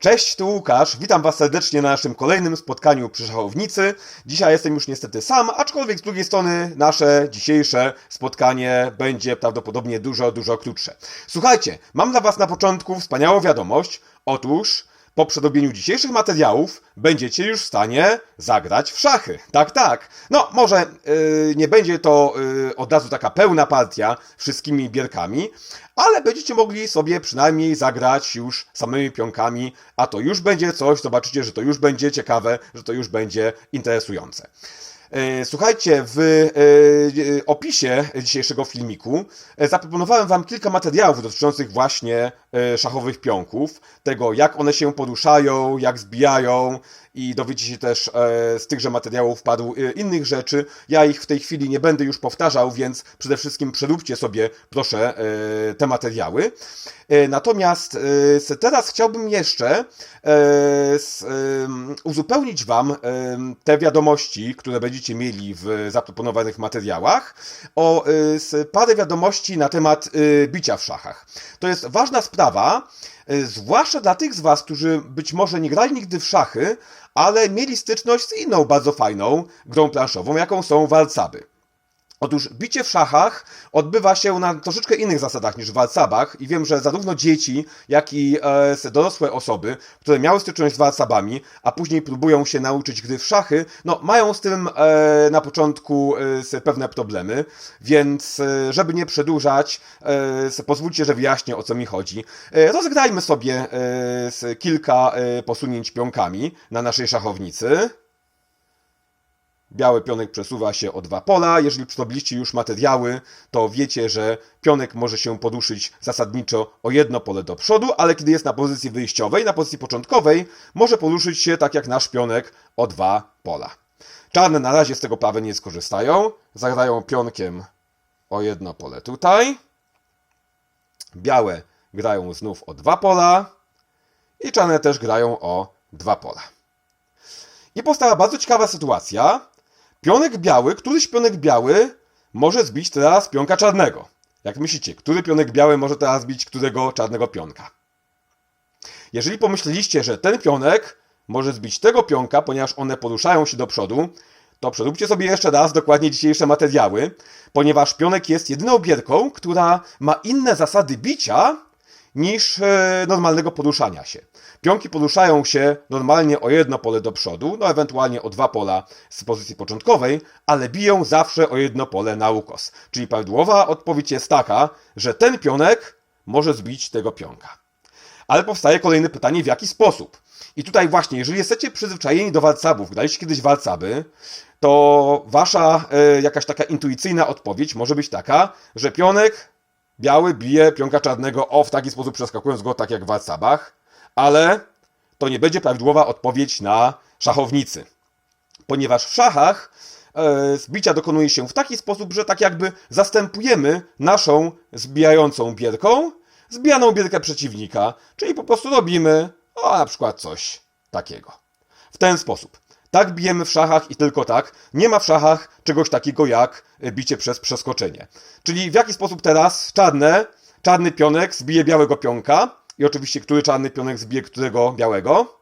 Cześć, tu Łukasz. Witam Was serdecznie na naszym kolejnym spotkaniu przy szachownicy. Dzisiaj jestem już niestety sam, aczkolwiek z drugiej strony nasze dzisiejsze spotkanie będzie prawdopodobnie dużo, dużo krótsze. Słuchajcie, mam dla Was na początku wspaniałą wiadomość. Otóż po przedrobieniu dzisiejszych materiałów będziecie już w stanie zagrać w szachy. Tak, tak. No, może yy, nie będzie to yy, od razu taka pełna partia wszystkimi bierkami, ale będziecie mogli sobie przynajmniej zagrać już samymi pionkami, a to już będzie coś, zobaczycie, że to już będzie ciekawe, że to już będzie interesujące. E, Słuchajcie, w e, opisie dzisiejszego filmiku zaproponowałem Wam kilka materiałów dotyczących właśnie szachowych pionków, tego jak one się poruszają, jak zbijają i dowiecie się też e, z tychże materiałów paru e, innych rzeczy. Ja ich w tej chwili nie będę już powtarzał, więc przede wszystkim przeróbcie sobie proszę e, te materiały. E, Natomiast e, teraz chciałbym jeszcze e, uzupełnić Wam te wiadomości, które będziecie mieli w zaproponowanych materiałach, o e, parę wiadomości na temat e, bicia w szachach. To jest ważna sprawa, e, zwłaszcza dla tych z Was, którzy być może nie grali nigdy w szachy, ale mieli styczność z inną bardzo fajną grą planszową, jaką są walcaby. Otóż bicie w szachach odbywa się na troszeczkę innych zasadach niż w walcabach i wiem, że zarówno dzieci, jak i e, dorosłe osoby, które miały styczność z walcabami, a później próbują się nauczyć gry w szachy, no mają z tym e, na początku e, pewne problemy, więc e, żeby nie przedłużać, e, pozwólcie, że wyjaśnię o co mi chodzi. E, rozegrajmy sobie e, kilka e, posunięć pionkami na naszej szachownicy. Biały pionek przesuwa się o dwa pola. Jeżeli przerobiliście już materiały, to wiecie, że pionek może się poduszyć zasadniczo o jedno pole do przodu, ale kiedy jest na pozycji wyjściowej, na pozycji początkowej, może poruszyć się tak jak nasz pionek o dwa pola. Czarne na razie z tego prawa nie skorzystają. Zagrają pionkiem o jedno pole tutaj. Białe grają znów o dwa pola. I czarne też grają o dwa pola. I powstała bardzo ciekawa sytuacja. Pionek biały, któryś pionek biały może zbić teraz pionka czarnego. Jak myślicie, który pionek biały może teraz zbić którego czarnego pionka? Jeżeli pomyśleliście, że ten pionek może zbić tego pionka, ponieważ one poruszają się do przodu, to przeróbcie sobie jeszcze raz dokładnie dzisiejsze materiały, ponieważ pionek jest jedyną bierką, która ma inne zasady bicia niż e, normalnego poruszania się. Pionki poruszają się normalnie o jedno pole do przodu, no ewentualnie o dwa pola z pozycji początkowej, ale biją zawsze o jedno pole na ukos. Czyli prawidłowa odpowiedź jest taka, że ten pionek może zbić tego pionka. Ale powstaje kolejne pytanie, w jaki sposób? I tutaj właśnie, jeżeli jesteście przyzwyczajeni do walcabów, graliście kiedyś walcaby, to wasza e, jakaś taka intuicyjna odpowiedź może być taka, że pionek biały bije pionka czarnego o w taki sposób przeskakując go tak jak w walcabach, ale to nie będzie prawidłowa odpowiedź na szachownicy. Ponieważ w szachach e, zbicia dokonuje się w taki sposób, że tak jakby zastępujemy naszą zbijającą bierką zbijaną bierkę przeciwnika, czyli po prostu robimy o, na przykład coś takiego. W ten sposób. Tak bijemy w szachach i tylko tak. Nie ma w szachach czegoś takiego jak bicie przez przeskoczenie. Czyli w jaki sposób teraz czarne, czarny pionek zbije białego pionka i oczywiście który czarny pionek zbije którego białego?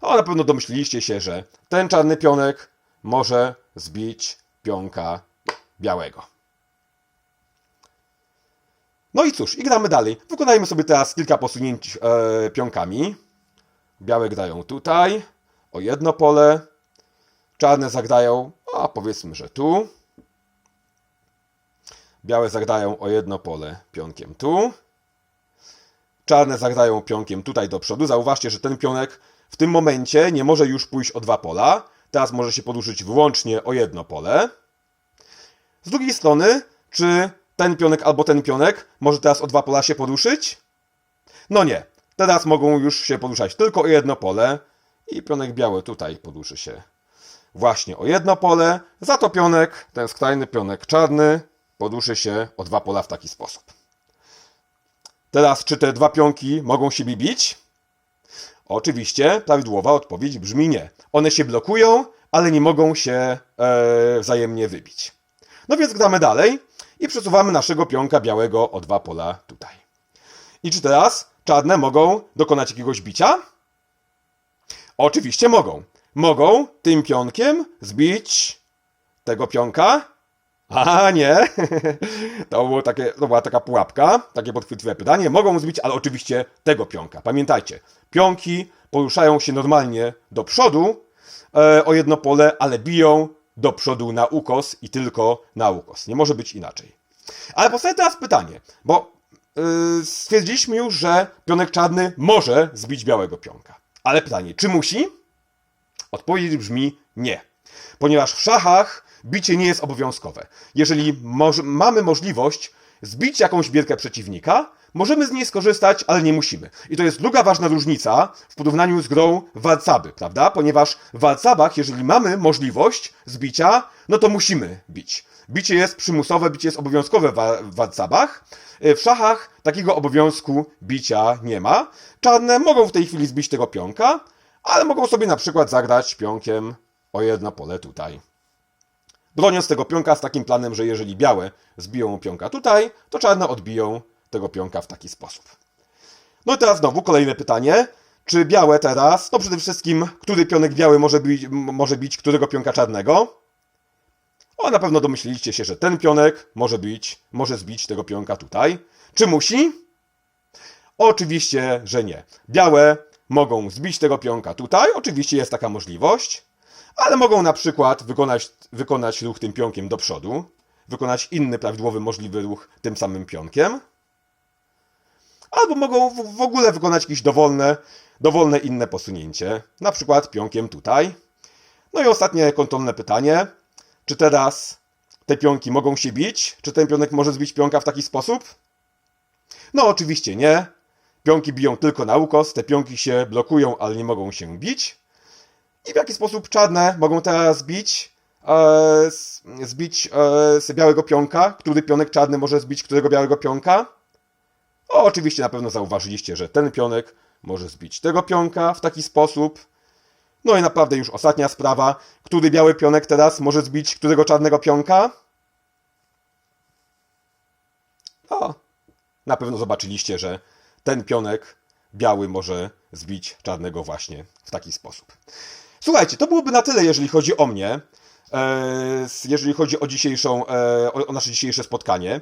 O, na pewno domyśliliście się, że ten czarny pionek może zbić pionka białego. No i cóż, i gramy dalej. Wykonajmy sobie teraz kilka posunięć e, pionkami. Białe grają tutaj, o jedno pole. Czarne zagrają, a powiedzmy, że tu. Białe zagrają o jedno pole pionkiem tu. Czarne zagrają pionkiem tutaj do przodu. Zauważcie, że ten pionek w tym momencie nie może już pójść o dwa pola. Teraz może się poruszyć wyłącznie o jedno pole. Z drugiej strony, czy ten pionek albo ten pionek może teraz o dwa pola się poruszyć? No nie. Teraz mogą już się poruszać tylko o jedno pole i pionek biały tutaj poruszy się właśnie o jedno pole, za to pionek, ten skrajny pionek czarny, poruszy się o dwa pola w taki sposób. Teraz, czy te dwa pionki mogą siebie bić? Oczywiście, prawidłowa odpowiedź brzmi nie. One się blokują, ale nie mogą się e, wzajemnie wybić. No więc gramy dalej i przesuwamy naszego pionka białego o dwa pola tutaj. I czy teraz czarne mogą dokonać jakiegoś bicia? Oczywiście mogą. Mogą tym pionkiem zbić tego pionka? A nie, to, było takie, to była taka pułapka, takie podchwytliwe pytanie. Mogą zbić, ale oczywiście tego pionka. Pamiętajcie, pionki poruszają się normalnie do przodu e, o jedno pole, ale biją do przodu na ukos i tylko na ukos. Nie może być inaczej. Ale powstaje teraz pytanie, bo yy, stwierdziliśmy już, że pionek czarny może zbić białego pionka. Ale pytanie, czy musi? Odpowiedź brzmi nie. Ponieważ w szachach bicie nie jest obowiązkowe. Jeżeli moż- mamy możliwość zbić jakąś bierkę przeciwnika, możemy z niej skorzystać, ale nie musimy. I to jest druga ważna różnica w porównaniu z grą Walcaby, prawda? Ponieważ w Walcabach, jeżeli mamy możliwość zbicia, no to musimy bić. Bicie jest przymusowe, bicie jest obowiązkowe w Walcabach. Y, W szachach takiego obowiązku bicia nie ma. Czarne mogą w tej chwili zbić tego pionka, ale mogą sobie na przykład zagrać pionkiem o jedno pole tutaj. Broniąc tego pionka z takim planem, że jeżeli białe zbiją pionka tutaj, to czarne odbiją tego pionka w taki sposób. No i teraz znowu kolejne pytanie. Czy białe teraz, no przede wszystkim, który pionek biały może bić, może bić którego pionka czarnego? O, na pewno domyśliliście się, że ten pionek może bić, może zbić tego pionka tutaj. Czy musi? Oczywiście, że nie. Białe mogą zbić tego pionka tutaj, oczywiście jest taka możliwość, ale mogą na przykład wykonać, wykonać ruch tym pionkiem do przodu, wykonać inny prawidłowy możliwy ruch tym samym pionkiem, albo mogą w, w ogóle wykonać jakieś dowolne, dowolne inne posunięcie, na przykład pionkiem tutaj. No i ostatnie kontrolne pytanie, czy teraz te pionki mogą się bić? Czy ten pionek może zbić pionka w taki sposób? No oczywiście nie. Pionki biją tylko na ukos, te pionki się blokują, ale nie mogą się bić. I w jaki sposób czarne mogą teraz zbić, e, zbić e, z białego pionka? Który pionek czarny może zbić którego białego pionka? O, oczywiście na pewno zauważyliście, że ten pionek może zbić tego pionka w taki sposób. No i naprawdę już ostatnia sprawa. Który biały pionek teraz może zbić którego czarnego pionka? O, na pewno zobaczyliście, że ten pionek biały może zbić czarnego właśnie w taki sposób. Słuchajcie, to byłoby na tyle, jeżeli chodzi o mnie. e, Jeżeli chodzi o, dzisiejszą, e, o nasze dzisiejsze spotkanie.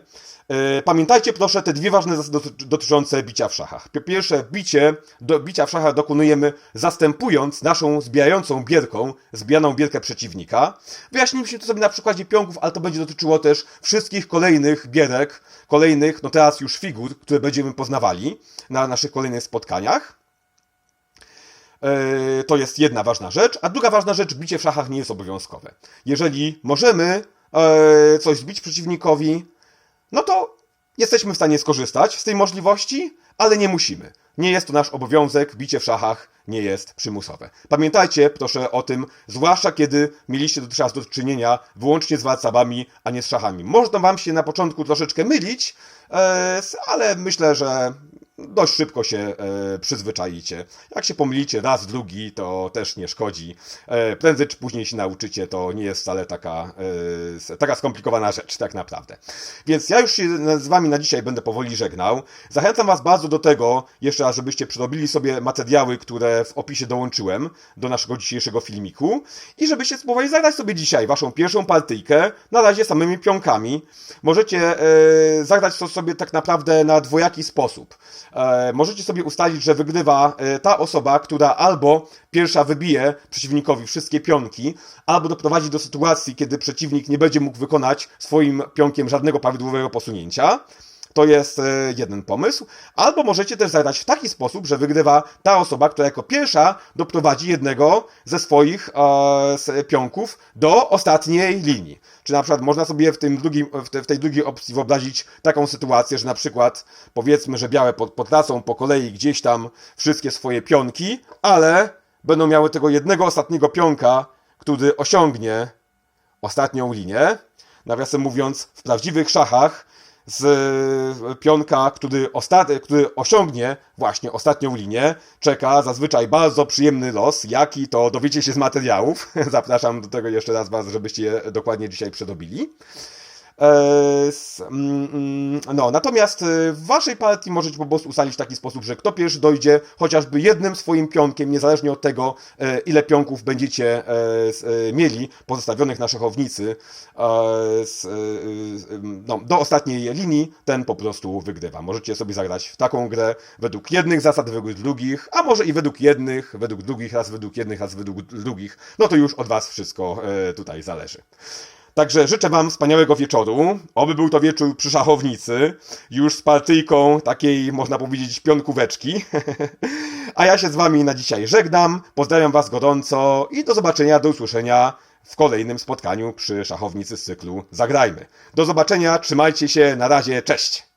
E, Pamiętajcie proszę te dwie ważne zasady doty- dotyczące bicia w szachach. Po pierwsze, bicie, do bicia w szachach dokonujemy zastępując naszą zbijającą bierką, zbijaną bierkę przeciwnika. Wyjaśniliśmy to sobie na przykładzie pionków, ale to będzie dotyczyło też wszystkich kolejnych bierek, kolejnych, no teraz już figur, które będziemy poznawali na naszych kolejnych spotkaniach. E, To jest jedna ważna rzecz, a druga ważna rzecz, bicie w szachach nie jest obowiązkowe. Jeżeli możemy e, coś zbić przeciwnikowi, no to jesteśmy w stanie skorzystać z tej możliwości, ale nie musimy. Nie jest to nasz obowiązek, bicie w szachach nie jest przymusowe. Pamiętajcie proszę o tym, zwłaszcza kiedy mieliście dotychczas do czynienia wyłącznie z walcabami, a nie z szachami. Można wam się na początku troszeczkę mylić, e, ale myślę, że dość szybko się e, przyzwyczajicie. Jak się pomylicie raz, drugi, to też nie szkodzi. E, prędzej czy później się nauczycie, to nie jest wcale taka, e, taka skomplikowana rzecz, tak naprawdę. Więc ja już się z wami na dzisiaj będę powoli żegnał. Zachęcam was bardzo do tego, jeszcze raz, żebyście przerobili sobie materiały, które w opisie dołączyłem do naszego dzisiejszego filmiku i żebyście spróbowali zagrać sobie dzisiaj waszą pierwszą partyjkę na razie samymi pionkami. Możecie zagrać to sobie tak naprawdę na dwojaki sposób. E, możecie sobie ustalić, że wygrywa e, ta osoba, która albo pierwsza wybije przeciwnikowi wszystkie pionki, albo doprowadzi do sytuacji, kiedy przeciwnik nie będzie mógł wykonać swoim pionkiem żadnego prawidłowego posunięcia. To jest e, jeden pomysł. Albo możecie też zagrać w taki sposób, że wygrywa ta osoba, która jako pierwsza doprowadzi jednego ze swoich e, pionków do ostatniej linii. Czy na przykład można sobie w, tym drugim, w, te, w tej drugiej opcji wyobrazić taką sytuację, że na przykład powiedzmy, że białe potracą po kolei gdzieś tam wszystkie swoje pionki, ale będą miały tego jednego ostatniego pionka, który osiągnie ostatnią linię. Nawiasem mówiąc, w prawdziwych szachach z e, pionka, który, ostat... który osiągnie właśnie ostatnią linię, czeka zazwyczaj bardzo przyjemny los, jaki to dowiecie się z materiałów. Zapraszam do tego jeszcze raz Was, żebyście je dokładnie dzisiaj przedobili. E, mm, mm, no, natomiast e, w waszej partii możecie po prostu ustalić w taki sposób, że kto pierwszy dojdzie chociażby jednym swoim pionkiem, niezależnie od tego, e, ile pionków będziecie mieli pozostawionych na szachownicy no, do ostatniej linii, ten po prostu wygrywa. Możecie sobie zagrać w taką grę według jednych zasad, według drugich, a może i według jednych, według drugich, raz według jednych, raz według drugich. No to już od was wszystko tutaj zależy. Także życzę Wam wspaniałego wieczoru. Oby był to wieczór przy szachownicy, już z partyjką takiej, można powiedzieć, pionkóweczki. A ja się z Wami na dzisiaj żegnam. Pozdrawiam Was gorąco i do zobaczenia, do usłyszenia w kolejnym spotkaniu przy szachownicy z cyklu Zagrajmy. Do zobaczenia, trzymajcie się, na razie, cześć!